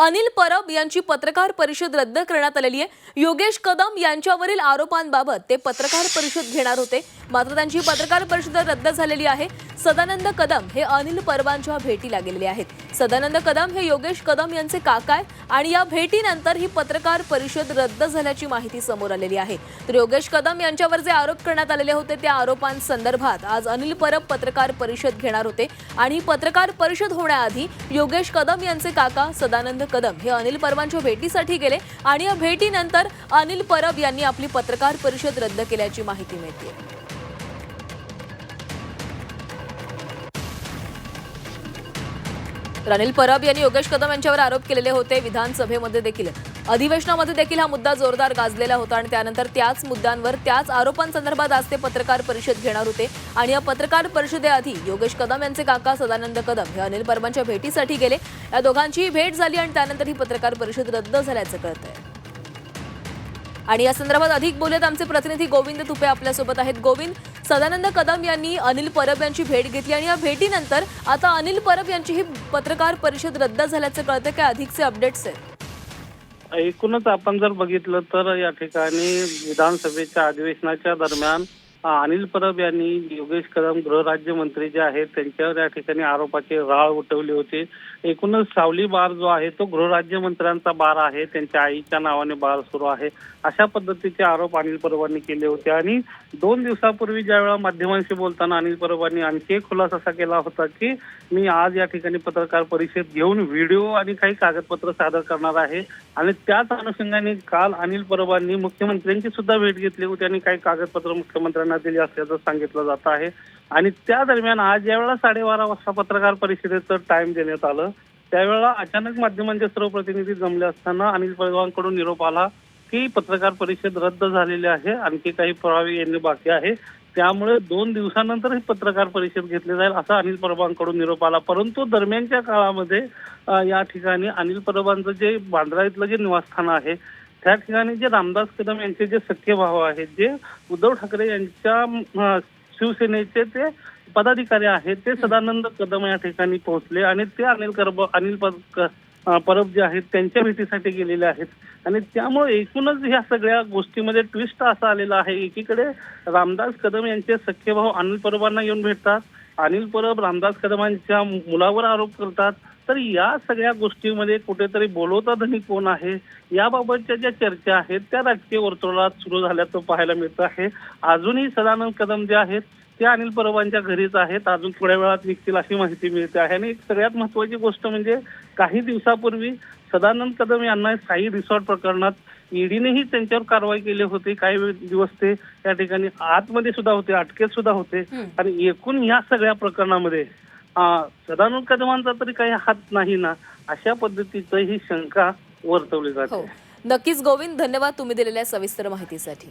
अनिल परब यांची पत्रकार परिषद रद्द करण्यात आलेली आहे. योगेश कदम यांच्यावरील आरोपांबाबत ते पत्रकार परिषद घेणार होते. मात्र त्यांची पत्रकार परिषद रद्द झालेली आहे. सदानंद कदम हे अनिल परबांच्या भेटीला गेलेले आहेत. सदानंद कदम हे योगेश कदम यांचे काका आहेत आणि या भेटीनंतर ही पत्रकार परिषद रद्द झाल्याची माहिती समोर आलेली आहे. तर योगेश कदम यांच्यावर जे आरोप करण्यात आलेले होते त्या आरोपांसंदर्भात आज अनिल परब पत्रकार परिषद घेणार होते आणि ही पत्रकार परिषद होण्याआधी योगेश कदम यांचे काका सदानंद कदम हे अनिल परबांच्या भेटीसाठी गेले आणि या भेटीनंतर अनिल परब यांनी आपली पत्रकार परिषद रद्द केल्याची माहिती मिळते. तर अनिल परब यांनी योगेश कदम यांच्यावर आरोप केलेले होते. विधानसभेमध्ये देखील. अधिवेशनामध्ये देखील हा मुद्दा जोरदार गाजलेला होता आणि त्यानंतर त्याच मुद्द्यांवर त्याच आरोपांसंदर्भात आज ते पत्रकार परिषद घेणार होते. आणि या पत्रकार परिषदेआधी योगेश कदम यांचे काका सदानंद कदम हे अनिल परबांच्या भेटीसाठी गेले. या दोघांची भेट झाली आणि त्यानंतर ही पत्रकार परिषद रद्द झाल्याचं कळतंय. आणि या संदर्भात अधिक बोलत आमचे प्रतिनिधी गोविंद तुपे आपल्यासोबत आहेत. गोविंद सदानंद कदम यांनी अनिल परब यांची भेट घेतली आणि या भेटीनंतर आता अनिल परब यांची ही पत्रकार परिषद रद्द झाल्याचं कळतं. काय अधिकचे अपडेट्स आहेत? एकूणच आपण जर बघितलं तर या ठिकाणी विधानसभेच्या अधिवेशनाच्या दरम्यान अनिल परब यांनी योगेश कदम गृहराज्यमंत्री जे आहेत त्यांच्यावर या ठिकाणी आरोपाचे राळ उठवले होते. एकूणच सावली बार जो आहे तो गृहराज्यमंत्र्यांचा बार आहे. त्यांच्या आईच्या नावाने बार सुरू आहे. अशा पद्धतीचे आरोप अनिल परबांनी केले होते. आणि दोन दिवसापूर्वी ज्या वेळा माध्यमांशी बोलताना अनिल परबांनी आणखी एक खुलासा असा केला होता की मी आज या ठिकाणी पत्रकार परिषद घेऊन व्हिडिओ आणि काही कागदपत्र सादर करणार आहे. आणि त्याच अनुषंगाने काल अनिल परबांनी मुख्यमंत्र्यांची सुद्धा भेट घेतली होती आणि काही कागदपत्र मुख्यमंत्र्यांनी दिली असल्याचं सांगितलं जात आहे. आणि त्या दरम्यान आज ज्यावेळेला साडेबारा वाजता पत्रकार परिषदेचं टाइम देण्यात आलं त्यावेळेला अचानक माध्यमांचे सर्व प्रतिनिधी जमले असताना अनिल परबांकडून निरोप आला की पत्रकार परिषद रद्द झालेली आहे आणखी काही पुरावे येणे बाकी आहे. त्यामुळे दोन दिवसानंतर ही पत्रकार परिषद घेतली जाईल असा अनिल परबांकडून निरोप आला. परंतु दरम्यानच्या काळामध्ये या ठिकाणी अनिल परबांचं जे बांद्रा इथलं जे निवासस्थान आहे त्या ठिकाणी जे रामदास कदम यांचे जे सख्खे भाव आहेत जे उद्धव ठाकरे यांच्या शिवसेनेचे ते पदाधिकारी आहेत ते सदानंद कदम या ठिकाणी पोहोचले आणि ते अनिल करब अनिल पर- परब जे आहेत त्यांच्या भेटीसाठी गेलेले आहेत. आणि त्यामुळे एकूणच ह्या सगळ्या गोष्टीमध्ये ट्विस्ट असा आलेला आहे. एकीकडे रामदास कदम यांचे सख्खे भाऊ अनिल परबांना येऊन भेटतात. अनिल परब रामदास कदमांच्या मुलावर आरोप करतात. तर या सगळ्या गोष्टीमध्ये कुठेतरी बोलवता धनी कोण आहे याबाबतच्या ज्या चर्चा आहेत त्या राजकीय वर्तुळात सुरू झाल्याचं पाहायला मिळतं आहे. अजूनही सदानंद कदम जे आहेत ते अनिल परबांच्या घरीच आहेत. अजून थोड्या वेळात निघतील अशी माहिती मिळते आहे. आणि एक सगळ्यात महत्वाची गोष्ट म्हणजे काही दिवसापूर्वी सदानंद कदम यांना साई रिसॉर्ट प्रकरणात ईडीनेही त्यांच्यावर कारवाई केली होती. काही दिवस ते या ठिकाणी आतमध्ये सुद्धा होते अटकेत सुद्धा होते. आणि एकूण या सगळ्या प्रकरणामध्ये सदानंद कदमांचा तरी काही हात नाही ना अशा पद्धतीचं ही शंका वर्तवली हो. जाते नक्कीच गोविंद धन्यवाद तुम्ही दिलेल्या सविस्तर माहितीसाठी.